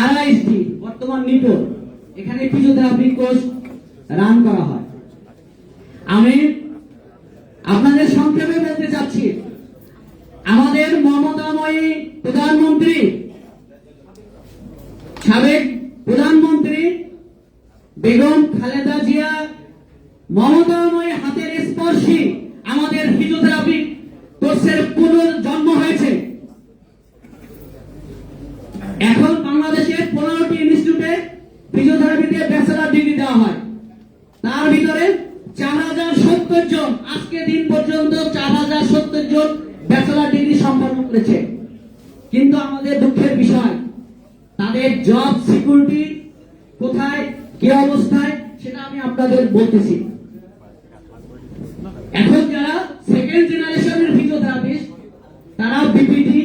আরআইএসটি বর্তমান নিটোর এখানে physiotherapy course run করা হয়। আমি আপনাদের সংক্ষেপে বলতে চাচ্ছি, আমাদের মমতাময়ী প্রধানমন্ত্রী, সাবেক প্রধানমন্ত্রী বেগম খালেদা জিয়া, মমতাময়ী হাতের স্পর্শী আমাদের ফিজিওথেরাপি কোর্সের পুনর্জন্ম হয়েছে। এখন বাংলাদেশের পনেরোটি ইনস্টিটিউটে ফিজিওথেরাপিতে ব্যাচেলার ডিগ্রি দেওয়া হয়। তার ভিতরে চার হাজার সত্তর জন, আজকে দিন পর্যন্ত চার হাজার সত্তর জন ব্যাচেলার ডিগ্রি সম্পন্ন করেছে। কিন্তু আমাদের দুঃখের বিষয়, তাদের জব সিকিউরিটি কোথায়, কি অবস্থায়, সেটা আমি আপনাদের বলতেছি। এখন যারা সেকেন্ড জেনারেশনের ফিজিওথেরাপিস্ট তারা বিপিটি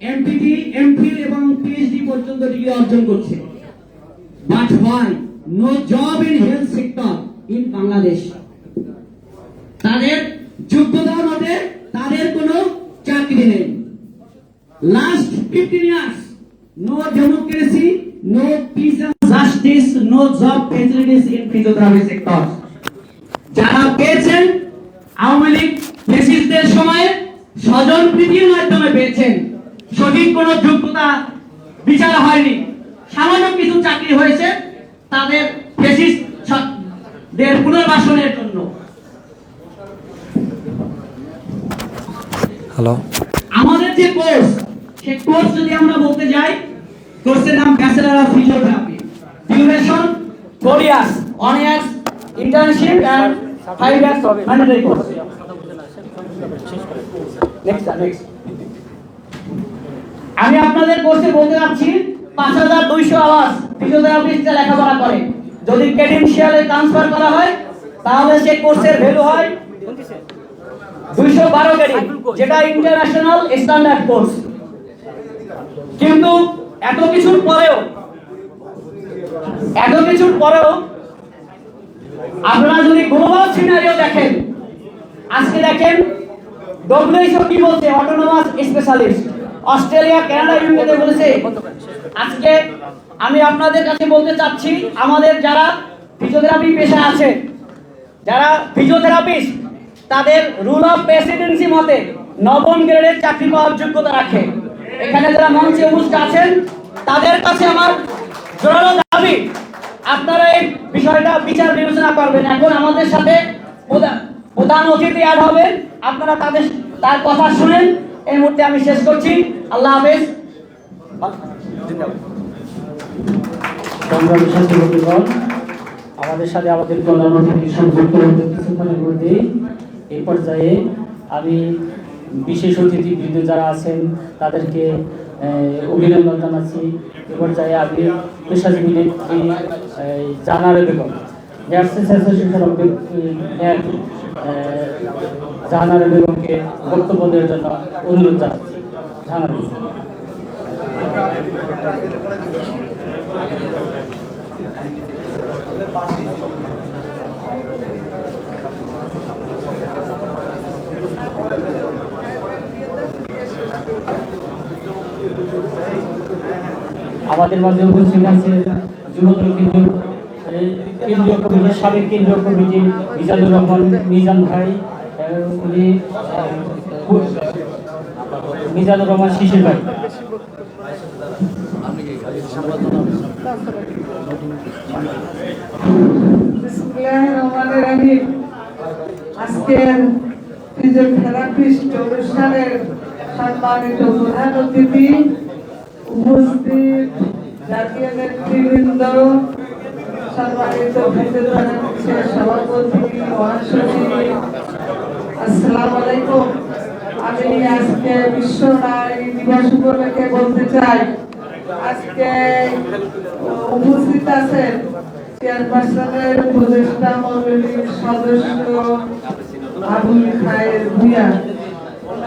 এমপিটি এমফিল এবং পিএইচডি পর্যন্ত ডিগ্রি অর্জন করছে। But why no job in health sector in Bangladesh তাদের যোগ্যতা মতে তাদের কোনো চাকরি নেই। Last fifteen years no democracy no peace justice no job facilities in physiotherapy sector যারা পেয়েছেন, আওয়ামী লীগ ফেসিস্টদের সময়ে স্বজন প্রীতির মাধ্যমে পেয়েছেন। সঠিক কোনো যোগ্যতা বিচার হয়নি। সামান্য কিছু চাকরি হয়েছে তাদের ফেসিস্ট দের পুনর্বাসনের জন্য। হ্যালো আমাদের যে কোর্স সেই কোর্স যদি আমরা বলতে যাই কোর্সের নাম bachelor of physiotherapy duration four years one years internship and five years mandatory course next next আমি আপনাদের কোর্সে বলতে যাচ্ছি, পাঁচ হাজার দুইশো আওয়াজ ফিজিওথেরাপিস্টরা লেখাপড়া করে। যদি ক্রেডেনশিয়ালে ট্রান্সফার করা হয়, তাহলে সেই কোর্সের ভ্যালু হয় দুইশো বারো ক্রেডিট যেটা ইন্টারন্যাশনাল স্ট্যান্ডার্ড কোর্স কিন্তু এত কিছুর পরেও, এত কিছুর পরেও আপনারা যদি গ্লোবাল সিনারিও দেখেন, আজকে দেখেন ডব্লিউএইচও কি বলছে? অটোনোমাস স্পেশালিস্ট অস্ট্রেলিয়া, কানাডা, ইউকেতে বলেছে। আজকে আমি আপনাদের কাছে বলতে চাচ্ছি, আমাদের যারা ফিজিওথেরাপি পেশা আছে, যারা ফিজিওথেরাপিস্ট, তাদের রুল অফ প্রেসিডেন্সি মতে নবম গ্রেডের চাকরি পাওয়ার যোগ্যতা রাখে। এখানে যারা মঞ্চে উপস্থিত আছেন, তাদের কাছে আমার জোরালো দাবি, আপনারা এই বিষয়টা বিচার বিবেচনা করবেন। এখন আমাদের সাথে প্রধা- প্রধান অতিথি অ্যাড হবে আপনারা তাদের তার কথা শুনেন। এই মুহূর্তে আমি শেষ করছি। আল্লাহ হাফেজ। আমাদের সাথে আমাদের সংযুক্ত হতে এই পর্যায়ে আমি বিশেষ অতিথি বৃদ্ধ যারা আছেন, তাদেরকে অভিনন্দন জানাচ্ছি। এ পর্যায়ে আমি পেশাজীবী জানারে বেগম নার্সেস অ্যাসোসিয়েশন বেগমকে বক্তব্য দেওয়ার জন্য অনুরোধ জানাচ্ছি। আমাদের মাঝে উপস্থিত আছে যুবদল এই কেন্দ্রীয় কমিটির সাবেক কেন্দ্রীয় কমিটি মিজানুর রহমান, মিজান ভাই উনি মিজানুর রহমান শিশির ভাই। উপস্থিত জাতীয় নেতৃবৃন্দ আসসালামু আলাইকুম আমি আজকে বিশ্ব নারী দিবস উপলক্ষে বলতে চাই, আজকে উপস্থিত আছেন চেয়ারপারসনের উপদেষ্টা মন্ডলীর সদস্য আবুল খায়ের ভুইয়া।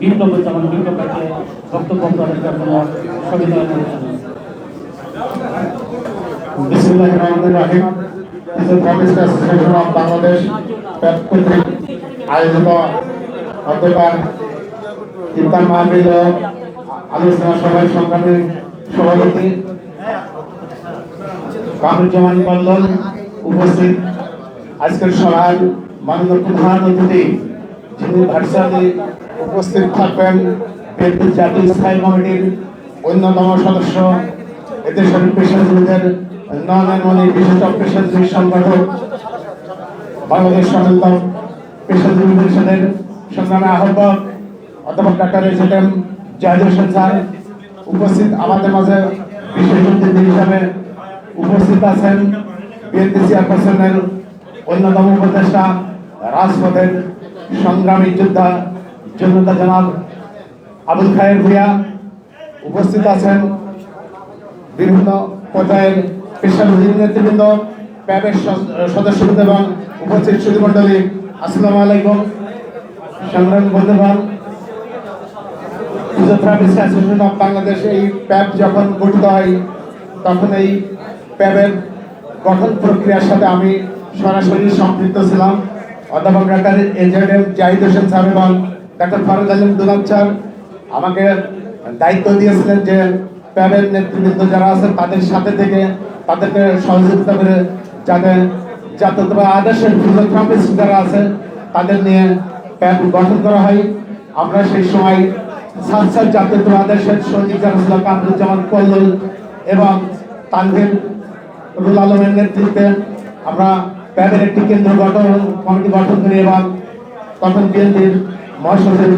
বিপ্লব যেমন বিপ্লবকে বক্তব্য প্রদান জন্য সবিতা বিসমিল্লাহির রহমানির রহিম। থারাপিস্ট অ্যাসোসিয়েশন অফ বাংলাদেশ কর্তৃক আয়োজিত অধ্যকার ইফতার মাহফিল আলোচনা সভায় সংগ্রামী সভাপতি কামরুজ্জামান উপস্থিত। আজকের সভায় মাননীয় প্রধান অতিথি যিনি ভার্চুয়ালি উপস্থিত থাকবেন, বিএনপি জাতীয় স্থায়ী কমিটির অন্যতম সদস্য এদেশের পেশাজীবীদের উন্নয়নের মনে বিশিষ্ট পেশাজীবী সংগঠক, বাংলাদেশ সম্মিলিত পেশাজীবী পরিষদের সংগ্রামে আহ্বায়ক অধ্যাপক doctor S M Zahid Hossain উপস্থিত আমাদের মাঝে বিশেষ অতিথি হিসাবে উপস্থিত আছেন বিএনপি চেয়ারপারসনের অন্যতম উপদেষ্টা, রাজপথের সংগ্রামী যোদ্ধা জনতা জনাব আবুল খায়ের ভূয়া উপস্থিত আছেন বিভিন্ন পর্যায়ের পেশাজীবী নেতৃবৃন্দ প্যাবের সদস্যবৃন্দ এবং উপস্থিত সুধীমণ্ডলী, আসসালামু আলাইকুম। সংগ্রাম বন্ধুবান অ্যাসোসিয়েশন অফ বাংলাদেশ এই প্যাব যখন গঠিত হয়, তখন এই প্যাবের গঠন প্রক্রিয়ার সাথে আমি সরাসরি সম্পৃক্ত ছিলাম। অধ্যাপক doctor A Z M Zahid Hossain sir এবং ডাক্তার ফারুক আলম দুলাম স্যার আমাকে দায়িত্ব দিয়েছিলেন যে প্যাবের নেতৃবৃন্দ যারা আছেন তাদের সাথে থেকে তাদেরকে সহযোগিতা করে যাতে জাতীয়তা আদর্শের ফিজিওথেরাপিস্ট যারা আছে, তাদের নিয়ে প্যাব গঠন করা হয়। আমরা সেই সময় সাত জাতীয়তা আদর্শের সৈনিক যারা ছিল, কামরুজ্জামান, কল্লোল এবং তানভীর রুল আলমের নেতৃত্বে আমরা প্যাবের একটি কেন্দ্র গঠন, কমিটি গঠন করে এবং তখন বিএনপির মহাসচিব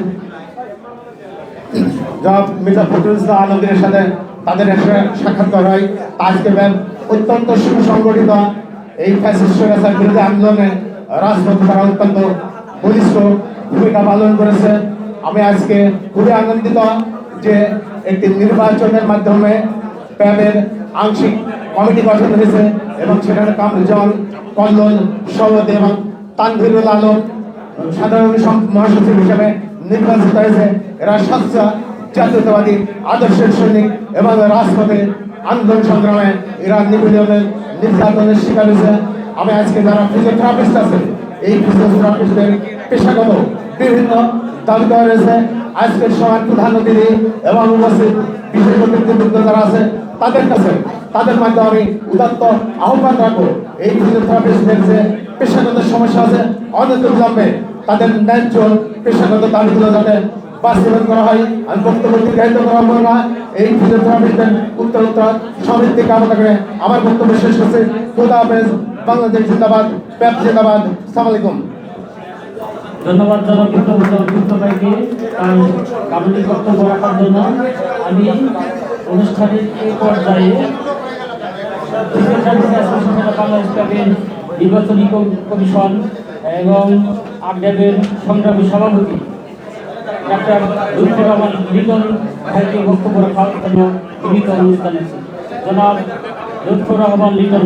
জনাব মির্জা ফখরুল আলমগীরের সাথে তাদের একটা সাক্ষাৎকার হয়। আজকে ব্যাংক অত্যন্ত সুসংগঠিত এই ফ্যাসিস্ট বিরোধী আন্দোলনে রাজপথে তারা অত্যন্ত বলিষ্ঠ ভূমিকা পালন করেছে। আমি আজকে খুবই আনন্দিত যে একটি নির্বাচনের মাধ্যমে প্যাবের আংশিক কমিটি গঠন হয়েছে এবং সেখানে কামরুজ্জামান, কল্লোল সভাপতি এবং তানভীরুল আলম সাধারণ মহাসচিব হিসেবে নির্বাচিত হয়েছে। এরা স্বচ্ছ জাতীয়তাবাদী আদর্শের সৈনিক এবং রাজপথে আন্দোলন সংগ্রামে এরা নিপীড়নের নির্যাতনের শিকার হয়েছে। আমি আজকে যারা ফিজিওথেরাপিস্ট আছে, এই ফিজিওথেরাপিস্টদের পেশাগত বিভিন্ন দাবি দেওয়া রয়েছে। আজকের সময় প্রধান অতিথি এবং উপস্থিত বিশেষ ব্যক্তিবৃন্দ যারা আছে তাদের কাছে তাদের মাধ্যমে আমি উদাত্ত আহ্বান রাখব। এই ফিজিওথেরাপিস্টদের যে পেশাগত সমস্যা আছে অনেক বিলম্বে তাদের ন্যায্য পেশাগত দাবিগুলো যাতে বাস্তবায়ন করা হয়, আমি বক্তব্য দীর্ঘায়িত করা হবে না। এই ফিজিওথেরাপিস্টদের উত্তর উত্তর সমৃদ্ধি কামনা করে আমার বক্তব্য শেষ হচ্ছে খোদা হাফেজ, বাংলাদেশ জিন্দাবাদ, প্যাপ জিন্দাবাদ। সালাম আলাইকুম। ধন্যবাদ জানাব ভাইকে তার কামনি বক্তব্য রাখার জন্য আমি অনুষ্ঠানের এই পর্যায়ে নির্বাচনী কমিশন এবং আগডেবের সংগ্রামী সভাপতি ডাক্তার লুৎফুর রহমান লিটন ভাইকে বক্তব্য রাখার জন্য অনুরোধ জানাচ্ছি জনাব লুৎফুর রহমান লিটন।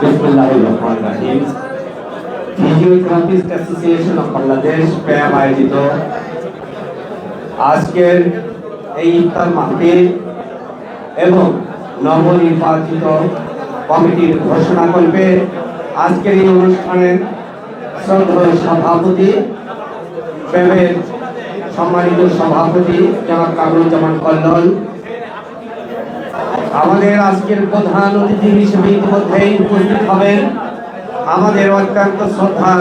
বিসমিল্লাহিররহমানিররহিম অ্যাসোসিয়েশন অফ বাংলাদেশ প্যাম আয়োজিত। আজকের এই ইফতার মাহফিল এবং নবনির্বাচিত কমিটির ঘোষণা করবে আজকের এই অনুষ্ঠানের শ্রদ্ধেয় সভাপতি প্যামের সম্মানিত সভাপতি জনাব কামরুজ্জামান কল্লোল। আমাদের আজকের প্রধান অতিথি হিসেবে ইতিমধ্যেই উপস্থিত হবেন আমাদের অত্যন্ত শ্রদ্ধার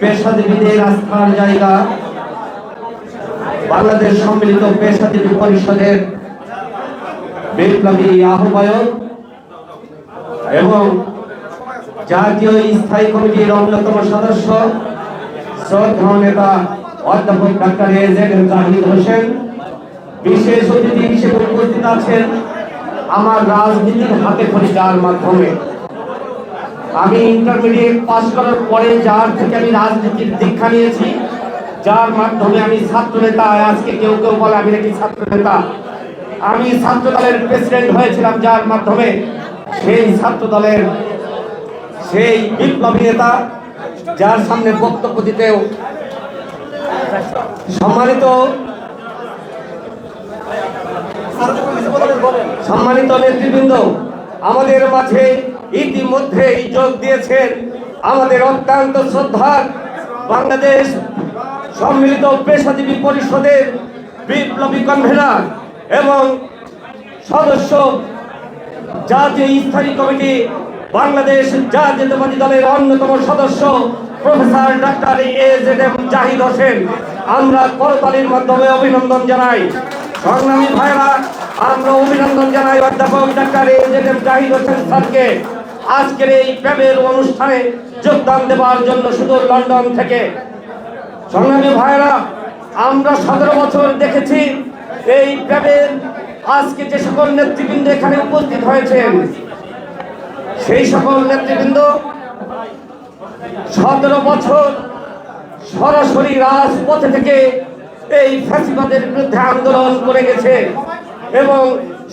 পেশাজীবীদের আস্থার জায়গা বাংলাদেশ সম্মিলিত পেশাজীবী পরিষদের বিপ্লবী আহ্বায়ক এবং জাতীয় স্থায়ী কমিটির অন্যতম সদস্য শ্রদ্ধা নেতা অধ্যাপক doctor A Z Zahid Hossain. বিশেষ অতিথি হিসেবে উপস্থিত আছেন আমার রাজনীতির হাতে খড়ি যার মাধ্যমে। আমি ইন্টারমিডিয়েট পাস করার পরে যার থেকে আমি রাজনীতির দীক্ষা নিয়েছি, যার মাধ্যমে আমি ছাত্র নেতা আজকে কেউ কেউ বলে আমি নাকি ছাত্র নেতা আমি ছাত্র দলের প্রেসিডেন্ট হয়েছিলাম যার মাধ্যমে সেই ছাত্র দলের সেই বিপ্লবী নেতা, যার সামনে বক্তব্য দিতেও সম্মানিত সম্মানিত নেতৃবৃন্দ, আমাদের মাঝে ইতিমধ্যেই যোগ দিয়েছেন আমাদের অত্যন্ত শ্রদ্ধার বাংলাদেশ সম্মিলিত পেশাজীবী পরিষদের বিপ্লবী কনভেনার এবং সদস্য জাতীয় স্থায়ী কমিটি বাংলাদেশ জাতীয়তাবাদী দলের অন্যতম সদস্য professor doctor A Z M Zahid Hossain. আমরা করতালির মাধ্যমে অভিনন্দন জানাই। সংগ্রামী ভাইরা, আমরা অভিনন্দন জানাই অধ্যাপক doctor A Z M Zahid Hossain স্যারকে। আজকের এই প্যাবেল অনুষ্ঠানে যোগদান দেওয়ার জন্য শুধু লন্ডন থেকে। সংগ্রামী ভাইরা আমরা সতেরো বছর দেখেছি এই প্যাবেল আজকে যে সকল নেতৃবৃন্দ এখানে উপস্থিত হয়েছেন, সেই সকল নেতৃবৃন্দ সতেরো বছর সরাসরি রাজপথে থেকে এই ফ্যাসিবাদের বিরুদ্ধে আন্দোলন করে গেছে এবং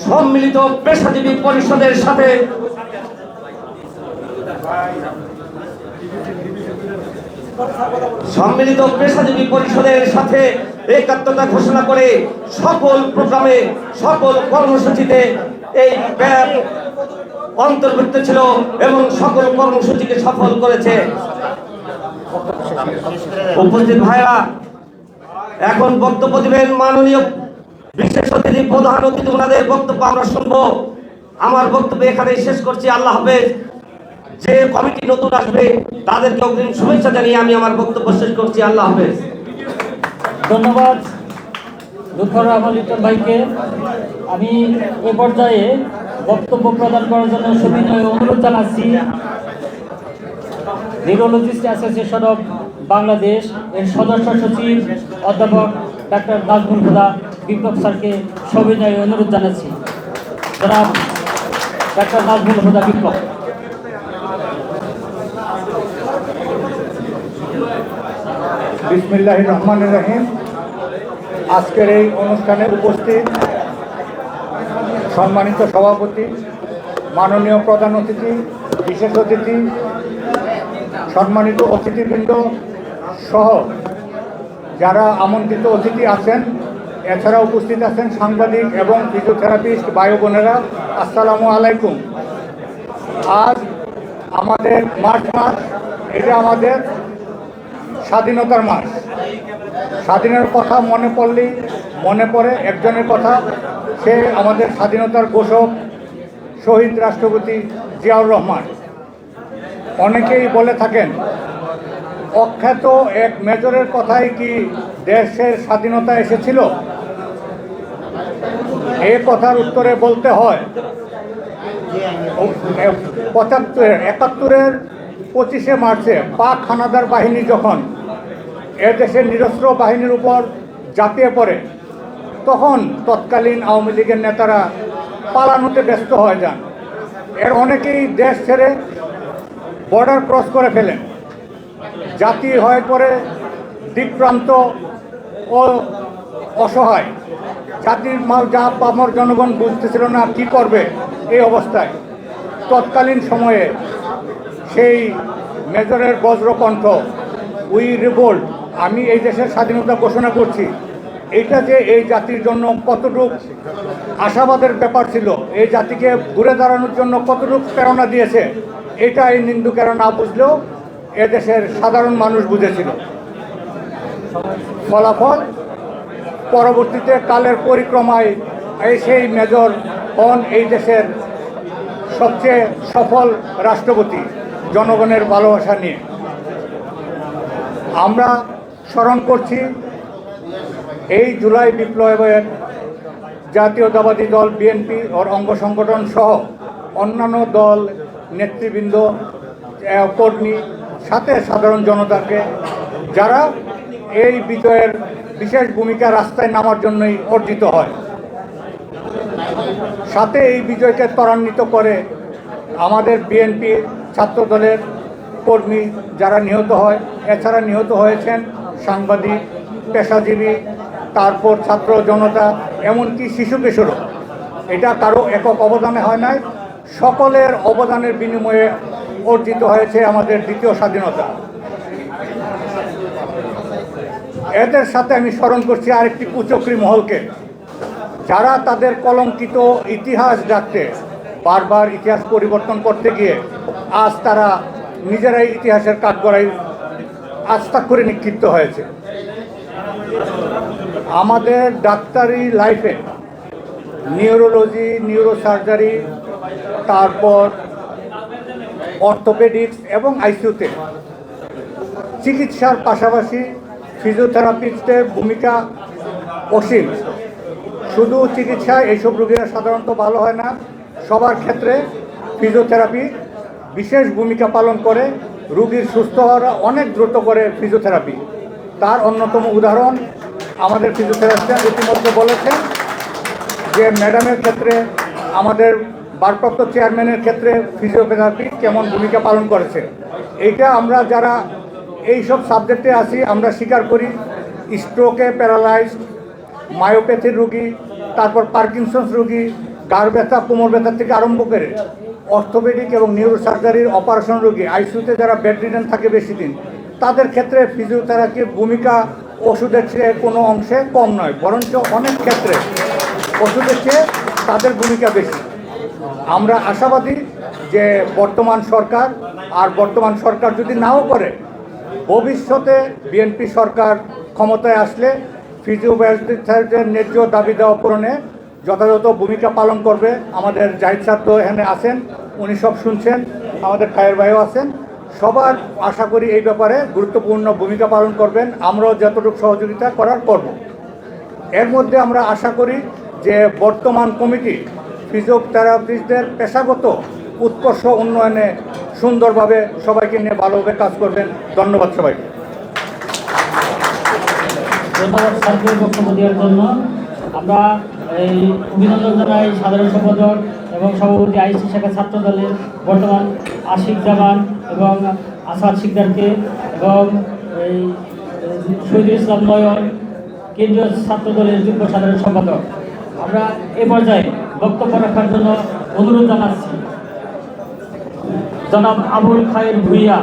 সম্মিলিত পেশাজীবী পরিষদের সাথে সম্মিলিত পেশাজীবী পরিষদের সাথে একাত্মতা ঘোষণা করে সকল প্রোগ্রামে, সকল কর্মসূচিতে এই ব্যাপ অন্তর্ভুক্ত ছিল এবং সকল কর্মসূচিকে সফল করেছে। উপস্থিত ভাইরা, এখন বক্তব্য দিবেন মাননীয় বিশেষ অতিথি প্রধান অতিথি, ওনাদের বক্তব্য আমরা শুনব। আমার বক্তব্য এখানে শেষ করছি। আল্লাহ হাফেজ। যে কমিটি নতুন আসবে, তাদেরকে অগ্রিম শুভেচ্ছা জানিয়ে আমি আমার বক্তব্য শেষ করছি। আল্লাহ হাফেজ। ধন্যবাদ লুৎফর রহমান লিটন ভাইকে। আমি এ পর্যায়ে বক্তব্য প্রদান করার জন্য সবিনয় অনুরোধ জানাচ্ছি। নিউরোলজিস্ট অ্যাসোসিয়েশন অফ বাংলাদেশ এর সদস্য সচিব অধ্যাপক ডাক্তার নাজমুল হুদা, বিপ্লব স্যারকে সবিনয় অনুরোধ জানাচ্ছি। ডাক্তার নাজমুল হুদা, বিপ্লব। বিসমিল্লাহ রহমান রহিম। আজকের এই অনুষ্ঠানে উপস্থিত সম্মানিত সভাপতি, মাননীয় প্রধান অতিথি, বিশেষ অতিথি, সম্মানিত অতিথিবৃন্দ সহ যারা আমন্ত্রিত অতিথি আছেন এছাড়া উপস্থিত আছেন সাংবাদিক এবং ফিজিওথেরাপিস্ট বায়ু বোনেরা, আসসালামু আলাইকুম। আজ আমাদের মার্চ মাস, এটা আমাদের স্বাধীনতার মাস স্বাধীনের কথা মনে পড়লেই মনে পড়ে, একজনের কথা। সে আমাদের স্বাধীনতার ঘোষক, শহীদ রাষ্ট্রপতি জিয়াউর রহমান। অনেকেই বলে থাকেন, অখ্যাত এক মেজরের কথাই কি দেশের স্বাধীনতা এসেছিল? এ কথার উত্তরে বলতে হয়, পঁচাত্তরের, একাত্তরের পঁচিশে মার্চে পাক হানাদার বাহিনী যখন এ দেশের নিরস্ত্র বাহিনীর উপর ঝাঁপিয়ে পড়ে, তখন তৎকালীন আওয়ামী লীগের নেতারা পালানোতে ব্যস্ত হয়ে যান। এর অনেকেই দেশ ছেড়ে বর্ডার ক্রস করে ফেলেন। জাতি হয়ে পড়ে দিকপ্রান্ত ও অসহায়। জাতির মাল যা পামর জনগণ বুঝতেছিল না কি করবে এই অবস্থায়। তৎকালীন সময়ে সেই মেজরের বজ্রকণ্ঠ, উই রিভোল্ট আমি এই দেশের স্বাধীনতা ঘোষণা করছি। এটা যে এই জাতির জন্য কতটুক আশাবাদের ব্যাপার ছিল, এই জাতিকে ঘুরে দাঁড়ানোর জন্য কতটুক প্রেরণা দিয়েছে, এটা এই নিন্দুকেরা না বুঝলেও এদেশের সাধারণ মানুষ বুঝেছিল। ফলাফল, পরবর্তীতে কালের পরিক্রমায় এই সেই মেজর হন এই দেশের সবচেয়ে সফল রাষ্ট্রপতি, জনগণের ভালোবাসা নিয়ে। আমরা স্মরণ করছি, এই জুলাই বিপ্লবের জাতীয়তাবাদী দল বিএনপি ওর অঙ্গ সংগঠন সহ অন্যান্য দল নেতৃবৃন্দ কর্মী, সাথে সাধারণ জনতাকে, যারা এই বিজয়ের বিশেষ ভূমিকা রাস্তায় নামার জন্যই অর্জিত হয়। সাথে এই বিজয়কে ত্বরান্বিত করে আমাদের বিএনপি ছাত্রদলের কর্মী যারা নিহত হয়, এছাড়া নিহত হয়েছেন সাংবাদিক, পেশাজীবী, তারপর ছাত্র জনতা, এমনকি শিশু কিশোরও। এটা কারও একক অবদানে হয় নাই। সকলের অবদানের বিনিময়ে অর্জিত হয়েছে আমাদের দ্বিতীয় স্বাধীনতা। এদের সাথে আমি স্মরণ করছি আরেকটি কুচক্রি মহলকে। যারা তাদের কলঙ্কিত ইতিহাস ডাকতে বারবার ইতিহাস পরিবর্তন করতে গিয়ে আজ তারা নিজেরাই ইতিহাসের কাঠগড়ায় আস্থা করে নিক্ষিপ্ত হয়েছে। আমাদের ডাক্তারি লাইফে নিউরোলজি, নিউরোসার্জারি, তারপর অর্থোপেডিক্স এবং আইসিউতে চিকিৎসার পাশাপাশি ফিজিওথেরাপিস্টের ভূমিকা অসীম। শুধু চিকিৎসায় এইসব রোগীরা সাধারণত ভালো হয় না, সবার ক্ষেত্রে ফিজিওথেরাপি বিশেষ ভূমিকা পালন করে। রোগীর সুস্থ হওয়াটা অনেক দ্রুত করে ফিজিওথেরাপি তার অন্যতম উদাহরণ আমাদের ফিজিওথেরাপিস্ট ইতিমধ্যে বলেছেন যে ম্যাডামের ক্ষেত্রে, আমাদের ভারপ্রাপ্ত চেয়ারম্যানের ক্ষেত্রে ফিজিওথেরাপি কেমন ভূমিকা পালন করেছে। এইটা আমরা যারা এই সব সাবজেক্টে আসি আমরা স্বীকার করি স্ট্রোকে প্যারালাইজড মায়োপ্যাথির রুগী, তারপর পার্কিনসন্স রুগী গাড় ব্যথা, কোমর ব্যথা থেকে আরম্ভ করে অর্থোপেডিক এবং নিউরোসার্জারির অপারেশন রোগী আইসিউতে যারা বেড রিডেন থাকে বেশি দিন তাদের ক্ষেত্রে ফিজিওথেরাপির ভূমিকা ওষুধের চেয়ে কোনো অংশে কম নয়, বরঞ্চ অনেক ক্ষেত্রে ওষুধের চেয়ে তাদের ভূমিকা বেশি। আমরা আশাবাদী যে বর্তমান সরকার, আর বর্তমান সরকার যদি নাও করে, ভবিষ্যতে বিএনপি সরকার ক্ষমতায় আসলে ফিজিওথেরাপিস্টদের ন্যায্য দাবি দেওয়া পূরণে যথাযথ ভূমিকা পালন করবে। আমাদের জাহিদ সাহেব তো এখানে আছেন, উনি সব শুনছেন, আমাদের খায়ের ভাইও আছেন। সবার আশা করি এই ব্যাপারে গুরুত্বপূর্ণ ভূমিকা পালন করবেন। আমরাও যতটুকু সহযোগিতা করার করব। এর মধ্যে আমরা আশা করি যে বর্তমান কমিটি ফিজিওথেরাপিস্টদের পেশাগত উৎকর্ষ উন্নয়নে সুন্দরভাবে সবাইকে নিয়ে ভালোভাবে কাজ করবেন। ধন্যবাদ সবাইকে। ধন্যবাদ স্যারকে বক্তব্য দেওয়ার জন্য। আমরা এই অভিনন্দন জানাই সাধারণ সম্পাদক এবং সভাপতি আইসি শাখা ছাত্র দলের বর্তমান আশিক জামান এবং আসাদ শিকদারকে এবং এই শহীদুল ইসলাম নয়ন কেন্দ্রীয় ছাত্র দলের যুগ্ম সাধারণ সম্পাদক। আমরা এ পর্যায়ে বক্তব্য রাখার জন্য অনুরোধ জানাচ্ছি। জনাব আবুল খায়ের ভুইয়া,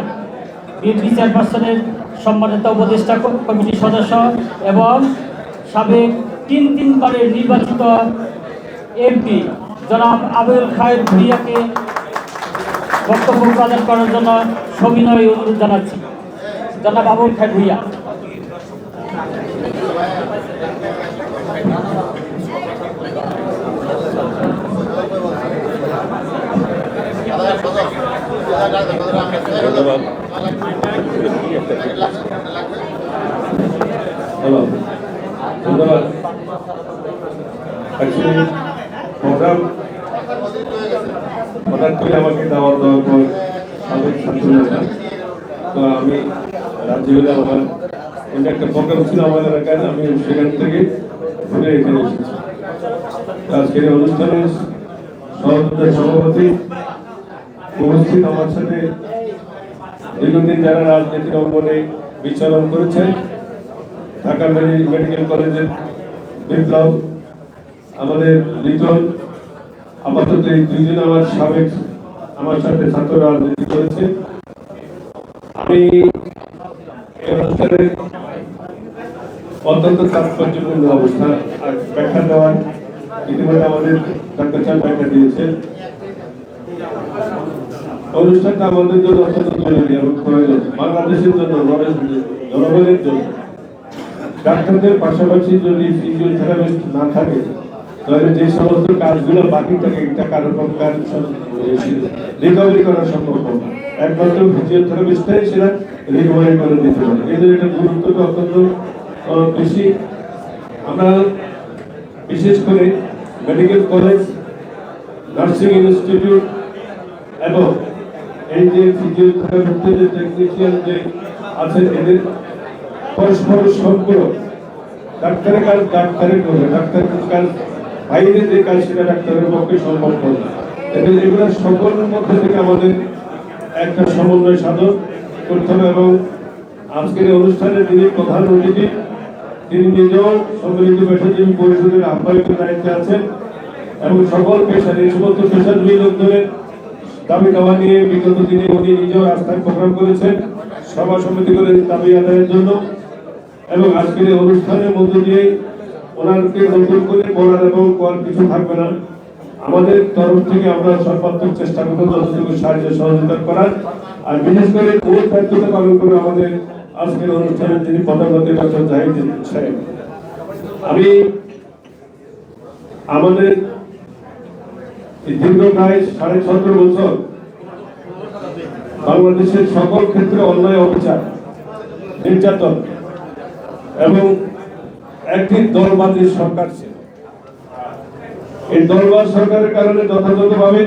বিএনপি চেয়ারপারসনের সম্মানিত উপদেষ্টা কমিটির সদস্য এবং সাবেক তিন তিনবারের নির্বাচিত এমপি জনাব আবুল খায়ের ভুইয়াকে বক্তব্য প্রদান করার জন্য সবিনয় অনুরোধ জানাচ্ছি। জনাব আবুল খায়ের ভুইয়া। ধন্যবাদ। প্রোগ্রাম হঠাৎ করে আমাকে দাওয়াত দেওয়ার পর ছাত্র তো আমি রাজ্য হলে আমার অন্য একটা প্রোগ্রাম ছিল আমার এলাকায় আমি সেখান থেকে আজকের এই অনুষ্ঠানে সভাপতি সভাপতি উপস্থিত আমার সাথে দীর্ঘদিন যারা রাজনীতির অঙ্গনে বিচরণ করেছেন ঢাকা মেডিকেল কলেজের বিপ্লব, আমাদের লিটন, আপাতত এই দুইজন আমার সাবেক, আমার সাথে ছাত্র রাজনীতি করেছে আমি অত্যন্ত তাৎপর্যপূর্ণ অবস্থা ব্যাখ্যা দেওয়ার ইতিমধ্যে আমাদের ডাক্তার সাহেব ব্যাখ্যা দিয়েছেন। অনুষ্ঠানটা আমাদের জন্য অত্যন্ত জরুরি এবং প্রয়োজন, বাংলাদেশের জন্য জনগণের জন্য। ডাক্তারদের পাশাপাশি যদি ফিজিওথেরাপিস্ট না থাকে, তাহলে যে সমস্ত কাজগুলো বাকি থাকে, একটা কারও কাজ রিকভারি করা সম্ভব হবে। একমাত্র ফিজিওথেরাপিস্টটাই সেটা রিকভারি করে দিতে পারে এই জন্য এটা গুরুত্বটা অত্যন্ত বেশি আমরা বিশেষ করে মেডিকেল কলেজ নার্সিং ইনস্টিটিউট এবং এই যে ফিজিওথেরাপিতে যে টেকনিশিয়ান যে আছেন, এদের পরস্পর সম্পূরক ডাক্তারের কাজ ডাক্তারের করবে। ডাক্তারের কাজ বাইরে যে কাজ সেটা ডাক্তারের পক্ষে সম্ভব করবে এদের এগুলো সকলের মধ্যে থেকে আমাদের একটা সমন্বয় সাধন করতে হবে এবং আজকের অনুষ্ঠানে যিনি প্রধান অতিথি, তিনি নিজেও সম্মিলিত পেশাজীবী পরিষদের আহ্বায়কের দায়িত্বে আছেন এবং সকল পেশার এই সমস্ত পেশাজীবী লোকজনের দাবি দাওয়া নিয়ে বিগত দিনে উনি নিজেও রাস্তায় প্রোগ্রাম করেছেন। সভা সমিতি করে দাবি আদায়ের জন্য এবং আজকের এই অনুষ্ঠানের মধ্য দিয়ে ওনারকে নতুন করে বলার এবং করার কিছু থাকবে না। আমাদের তরফ থেকে আমরা সর্বাত্মক চেষ্টা করব যতটুকু সাহায্য সহযোগিতা করার। আর বিশেষ করে মূল দায়িত্বটা পালন করে আমাদের আজকের অনুষ্ঠানের যিনি পদাধিকারী ডক্টর জাহিদ সাহেব। আমি আমাদের দীর্ঘ প্রায় সাড়ে সতেরো বছর বাংলাদেশের সকল ক্ষেত্রে অন্যায় অবিচার, নির্যাতন এবং একটি দলবাদী সরকার ছিল। এই দলবাদ সরকারের কারণে যথাযথভাবে